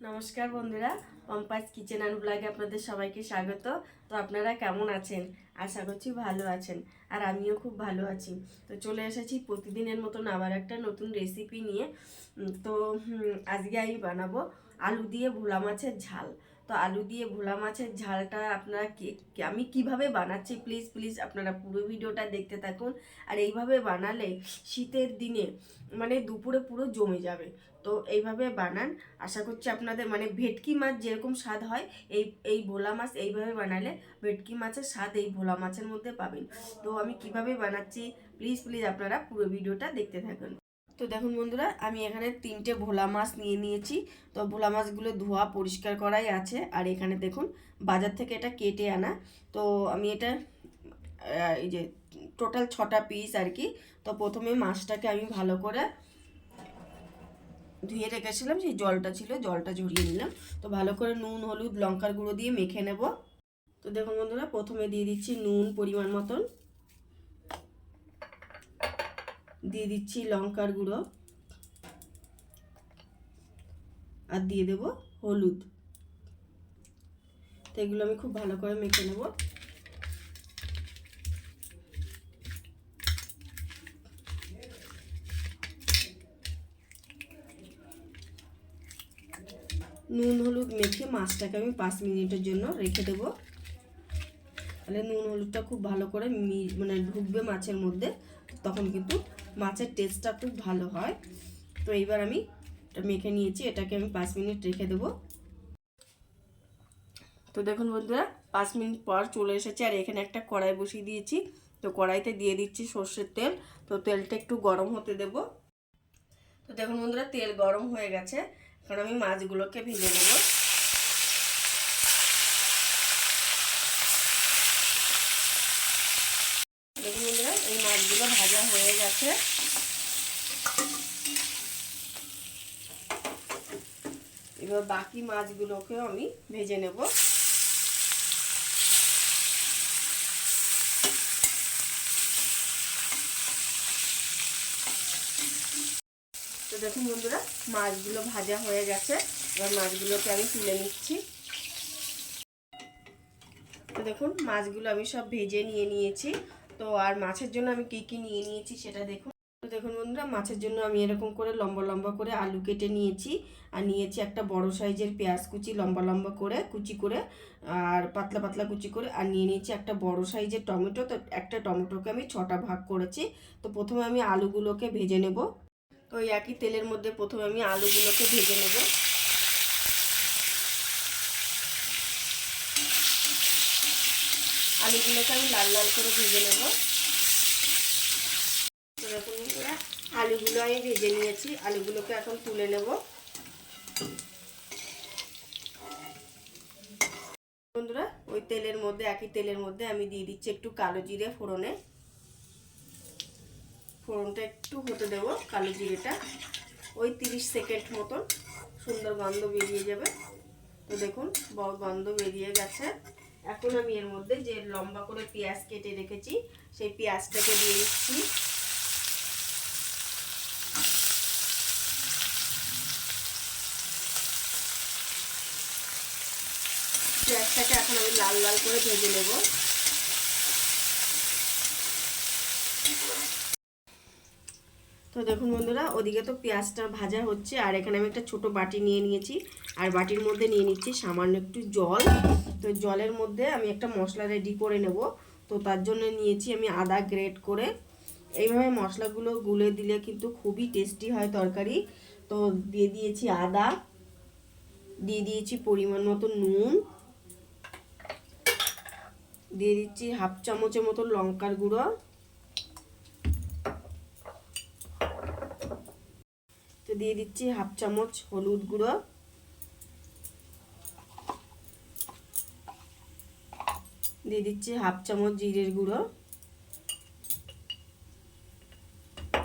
নমস্কার বন্ধুরা পম্পাস kitchen and ব্লগে আপনাদের সবাইকে স্বাগত। তো আপনারা কেমন আছেন? আশা করছি ভালো আছেন, আর আমিও খুব ভালো আছি। তো চলে এসেছি প্রতিদিনের মতন আবার একটা নতুন রেসিপি নিয়ে। তো আজকে আমি বানাবো আলু দিয়ে ভোলা মাছের ঝাল। তো আলু দিয়ে ভোলা মাছের ঝালটা আপনারা কে- আমি কীভাবে বানাচ্ছি? প্লিজ প্লিজ আপনারা পুরো ভিডিওটা দেখতে থাকুন। আর এইভাবে বানালে শীতের দিনে মানে দুপুরে পুরো জমে যাবে। তো এইভাবে বানান। আশা করছি আপনাদের মানে ভেটকি মাছ যেরকম স্বাদ হয়, এই এই ভোলা মাছ এইভাবে বানালে ভেটকি মাছের স্বাদ এই ভোলা মাছের মধ্যে পাবেন। তো আমি কীভাবে বানাচ্ছি? প্লিজ প্লিজ আপনারা পুরো ভিডিওটা দেখতে থাকুন। তো দেখুন বন্ধুরা, আমি এখানে তিনটে ভোলা মাছ নিয়ে নিয়েছি। তো ভোলা মাছগুলো ধোয়া পরিষ্কার করাই আছে। আর এখানে দেখুন, বাজার থেকে এটা কেটে আনা। তো আমি এটা এই যে টোটাল ছটা পিস আর কি। তো প্রথমে মাছটাকে আমি ভালো করে ধুয়ে রেখেছিলাম, সেই জলটা ছিল, জলটা ঝরিয়ে নিলাম। তো ভালো করে নুন, হলুদ, লঙ্কার গুঁড়ো দিয়ে মেখে নেব। তো দেখুন বন্ধুরা, প্রথমে দিয়ে দিচ্ছি নুন পরিমাণ মতন। দিয়ে দিচ্ছি লঙ্কার গুঁড়ো। আর দিয়ে দেব হলুদ। তো এগুলো আমি খুব ভালো করে মেখে নেব। নুন, হলুদ মেখে মাছটাকে আমি পাঁচ মিনিটের জন্য রেখে দেবো। তাহলে নুন, হলুদটা খুব ভালো করে মানে ঢুকবে মাছের মধ্যে, তখন কিন্তু মাছের টেস্টটা খুব ভালো হয়। তো এইবার আমি এটা মেখে নিয়েছি, এটাকে আমি পাঁচ মিনিট রেখে দেবো। তো দেখুন বন্ধুরা, পাঁচ মিনিট পর চলে এসেছে, আর এখানে একটা কড়াই বসিয়ে দিয়েছি। তো কড়াইতে দিয়ে দিচ্ছি সর্ষের তেল, তো তেলটা একটু গরম হতে দেব। তো দেখুন বন্ধুরা, তেল গরম হয়ে গেছে, এখন আমি মাছগুলোকে ভেজে নেব দেখুন বন্ধুরা এই মাছগুলো ভাজা হয়ে গেছে। এবার বাকি মাছগুলোকেও আমি ভেজে নেব। তো দেখুন বন্ধুরা, মাছগুলো ভাজা হয়ে গেছে। এবার মাছগুলোকে আমি তুলে নিচ্ছি। তো দেখুন, মাছগুলো আমি সব ভেজে নিয়ে নিয়েছি। তো আর মাছের জন্য আমি কী কী নিয়ে নিয়েছি সেটা দেখুন। তো দেখুন বন্ধুরা, মাছের জন্য আমি এরকম করে লম্বা লম্বা করে আলু কেটে নিয়েছি আর নিয়েছি একটা বড় সাইজের পেঁয়াজ কুচি, লম্বা লম্বা করে কুচি করে আর পাতলা পাতলা কুচি করে আর নিয়ে নিয়েছি একটা বড় সাইজের টমেটো। তো একটা টমেটোকে আমি ছটা ভাগ করেছি। তো প্রথমে আমি আলুগুলোকে ভেজে নেব। তো একই তেলের মধ্যে প্রথমে আমি আলুগুলোকে ভেজে নেব। আলুগুলোকে আমি লাল লাল করে ভেজে নেব। বন্ধুরা, আলুগুলো আমি ভেজে নিয়েছি। আলুগুলোকে এখন তুলে নেব। বন্ধুরা ওই তেলের মধ্যে একই তেলের মধ্যে আমি দিয়ে দিচ্ছি একটু কালো জিরে ফোড়নে। ফোড়নটা একটু হতে দেব কালো জিরেটা। ওই তিরিশ সেকেন্ড মতন সুন্দর গন্ধ বেরিয়ে যাবে। তো দেখুন বড় গন্ধ বেরিয়ে গেছে। এখন আমি এর মধ্যে যে লম্বা করে পেঁয়াজ কেটে রেখেছি, সেই পেঁয়াজটাকে দিয়ে দিচ্ছি। পেঁয়াজটাকে এখন আমি লাল লাল করে ভেজে নেব। তো দেখুন বন্ধুরা, ওদিকে তো পেঁয়াজটা ভাজা হচ্ছে, আর এখানে আমি একটা ছোট বাটি নিয়ে নিয়েছি। আর বাটির মধ্যে নিয়ে নিচ্ছি সামান্য একটু জল। তো জলের মধ্যে আমি একটা মশলা রেডি করে নেব। তো তার জন্য নিয়েছি আমি আদা গ্রেট করে। এইভাবে মশলাগুলো গুলে দিলে কিন্তু খুবই টেস্টি হয় তরকারি। তো দিয়ে দিয়েছি আদা। দিয়ে দিয়েছি পরিমাণ মতো নুন। দিয়ে দিচ্ছি হাফ চামচের মতো লঙ্কার গুঁড়ো। তো দিয়ে দিচ্ছি হাফ চামচ হলুদ গুঁড়ো। দিয়ে দিচ্ছি হাফ চামচ জিরের গুঁড়ো।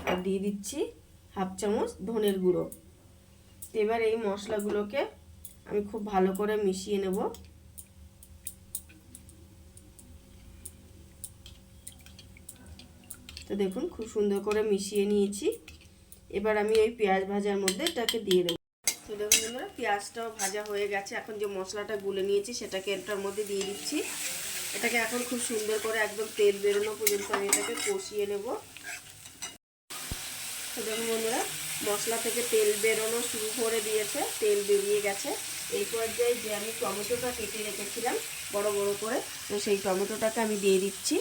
আর দিয়ে দিচ্ছি হাফ চামচ ধনের গুঁড়ো। এবার এই মশলাগুলোকে আমি খুব ভালো করে মিশিয়ে নেব। তো দেখুন, খুব সুন্দর করে মিশিয়ে নিয়েছি। এবার আমি ওই পেঁয়াজ ভাজার মধ্যে এটাকে দিয়ে দেবো। তো দেখুন পেঁয়াজটাও ভাজা হয়ে গেছে। এখন যে মশলাটা গুলে নিয়েছি, সেটাকে এটার মধ্যে দিয়ে দিচ্ছি। এটাকে এখন খুব সুন্দর করে একদম তেল বেরোনো পর্যন্ত আমি এটাকে কষিয়ে নেব। দেখুন বন্ধুরা, মশলা থেকে তেল বেরোনো শুরু করে দিয়েছে, তেল বেরিয়ে গেছে। এই পর্যায়ে যে আমি টমেটোটা কেটে রেখেছিলাম, বড় বড় করে, তো সেই টমেটোটাকে আমি দিয়ে দিচ্ছি।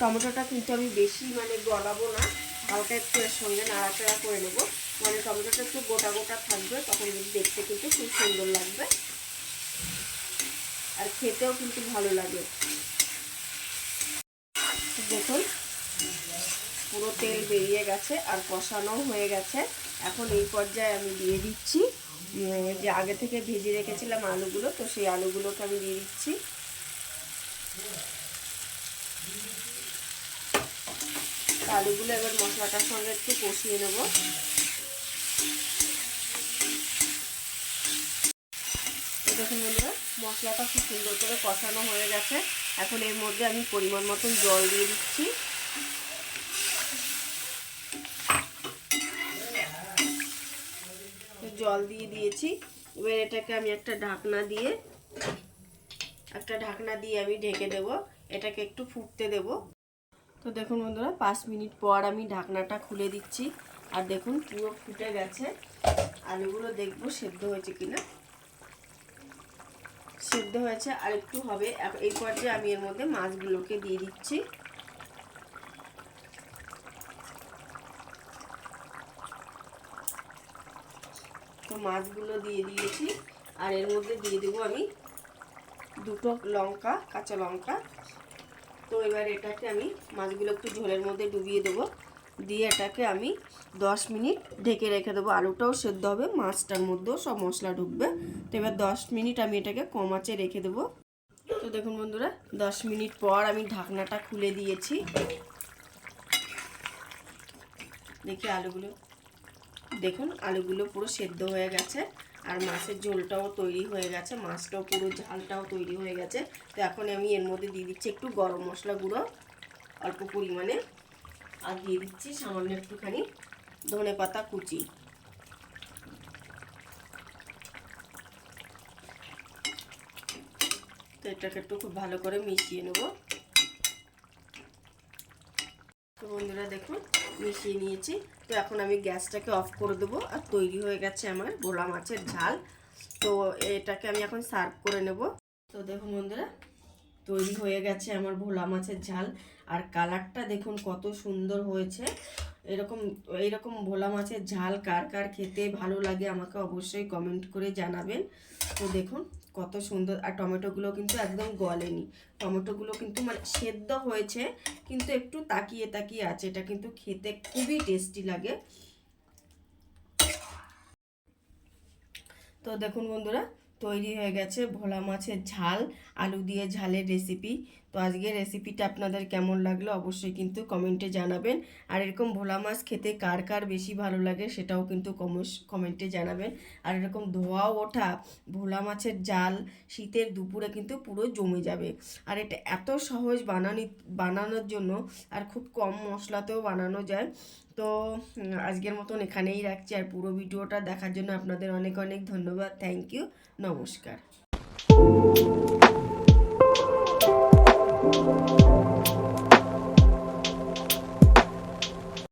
টমেটোটা কিন্তু আমি বেশি মানে গলাবো না, হালকা একটু এর সঙ্গে নাড়াচাড়া করে নেব। মানে টমেটোটা একটু গোটা গোটা থাকবে, তখন দেখতে কিন্তু খুব সুন্দর লাগবে। আর খেতেও কিন্তু ভালো লাগে। দেখুন, পুরো তেল বেরিয়ে গেছে আর কষানো হয়ে গেছে। এখন এই পর্যায়ে আমি দিয়ে দিচ্ছি যে আগে থেকে ভেজে রেখেছিলাম আলুগুলো, তো সেই আলুগুলোকে আমি দিয়ে দিচ্ছি। আলুগুলো এবার মশলাটার সঙ্গে একটু কষিয়ে নেব। বন্ধুরা মশলাটা খুব সুন্দর করে কষানো হয়ে গেছে। এখন এর মধ্যে আমি পরিমাণ মতন জল দিয়ে দিচ্ছি। জল দিয়ে দিয়েছি। এবার এটাকে আমি একটা ঢাকনা দিয়ে, একটা ঢাকনা দিয়ে আমি ঢেকে দেব। এটাকে একটু ফুটতে দেব। তো দেখুন বন্ধুরা, পাঁচ মিনিট পর আমি ঢাকনাটা খুলে দিচ্ছি। আর দেখুন পুরো ফুটে গেছে। আলুগুলো দেখব সেদ্ধ হয়েছে কিনা। সেদ্ধ হয়েছে, আর একটু হবে। এই পর্যায়ে আমি এর মধ্যে মাছগুলোকে দিয়ে দিচ্ছি। তো মাছগুলো দিয়ে দিয়েছি, আর এর মধ্যে দিয়ে দেবো আমি দুটো লঙ্কা, কাঁচা লঙ্কা। তো এবার এটাকে আমি মাছগুলো একটু ঝোলের মধ্যে ডুবিয়ে দেবো। দিয়ে এটাকে আমি দশ মিনিট ঢেকে রেখে দেবো আলুটাও সেদ্ধ হবে, মাছটার মধ্যেও সব মশলা ঢুকবে। তো এবার দশ মিনিট আমি এটাকে কম আঁচে রেখে দেবো। তো দেখুন বন্ধুরা, দশ মিনিট পর আমি ঢাকনাটা খুলে দিয়েছি। দেখি আলুগুলো, দেখুন আলুগুলো পুরো সেদ্ধ হয়ে গেছে, আর মাছের ঝোলটাও তৈরি হয়ে গেছে, মাছটাও পুরো ঝালটাও তৈরি হয়ে গেছে। তো এখন আমি এর মধ্যে দিয়ে দিচ্ছি একটু গরম মশলা গুঁড়ো, অল্প পরিমাণে, আর দিয়ে দিচ্ছি সামান্য একটুখানি ধনে পাতা, কুচি। তো এটাকে একটু খুব ভালো করে মিশিয়ে নেব। তো বন্ধুরা দেখুন, মিশিয়ে নিয়েছি। তো এখন আমি গ্যাসটাকে অফ করে দেবো আর তৈরি হয়ে গেছে আমার ভোলা মাছের ঝাল। তো এটাকে আমি এখন সার্ভ করে নেব। তো দেখুন বন্ধুরা, তৈরি হয়ে গেছে আমার ভোলা মাছের ঝাল। আর কালারটা দেখুন কত সুন্দর হয়েছে। এরকম এইরকম ভোলা মাছের ঝাল কার কার খেতে ভালো লাগে আমাকে অবশ্যই কমেন্ট করে জানাবেন। তো দেখুন, কত সুন্দর, আর টমেটোগুলো কিন্তু একদম গলেনি। টমেটোগুলো কিন্তু মানে সেদ্ধ হয়েছে, কিন্তু একটু তাকিয়ে তাকিয়ে আছে। এটা কিন্তু খেতে খুবই টেস্টি লাগে। তো দেখুন বন্ধুরা, তৈরি হয়ে গেছে ভোলা মাছের ঝাল, আলু দিয়ে ঝালের রেসিপি তো আজকের রেসিপিটা আপনাদের কেমন লাগল অবশ্যই কিন্তু কমেন্টে জানাবেন। আর এরকম ভোলা মাছ খেতে কার কার বেশি ভালো লাগে সেটাও কিন্তু কমেন্টে জানাবেন। আর এরকম ধোয়া ওঠা ভোলা মাছের জাল শীতের দুপুরে কিন্তু পুরো জমে যাবে। আর এটা এত সহজ বানানি, বানানোর জন্য আর খুব কম মশলাতেও বানানো যায়। তো আজকের মতন এখানেই রাখছি আর পুরো ভিডিওটা দেখার জন্য আপনাদের অনেক অনেক ধন্যবাদ। থ্যাংক ইউ নমস্কার।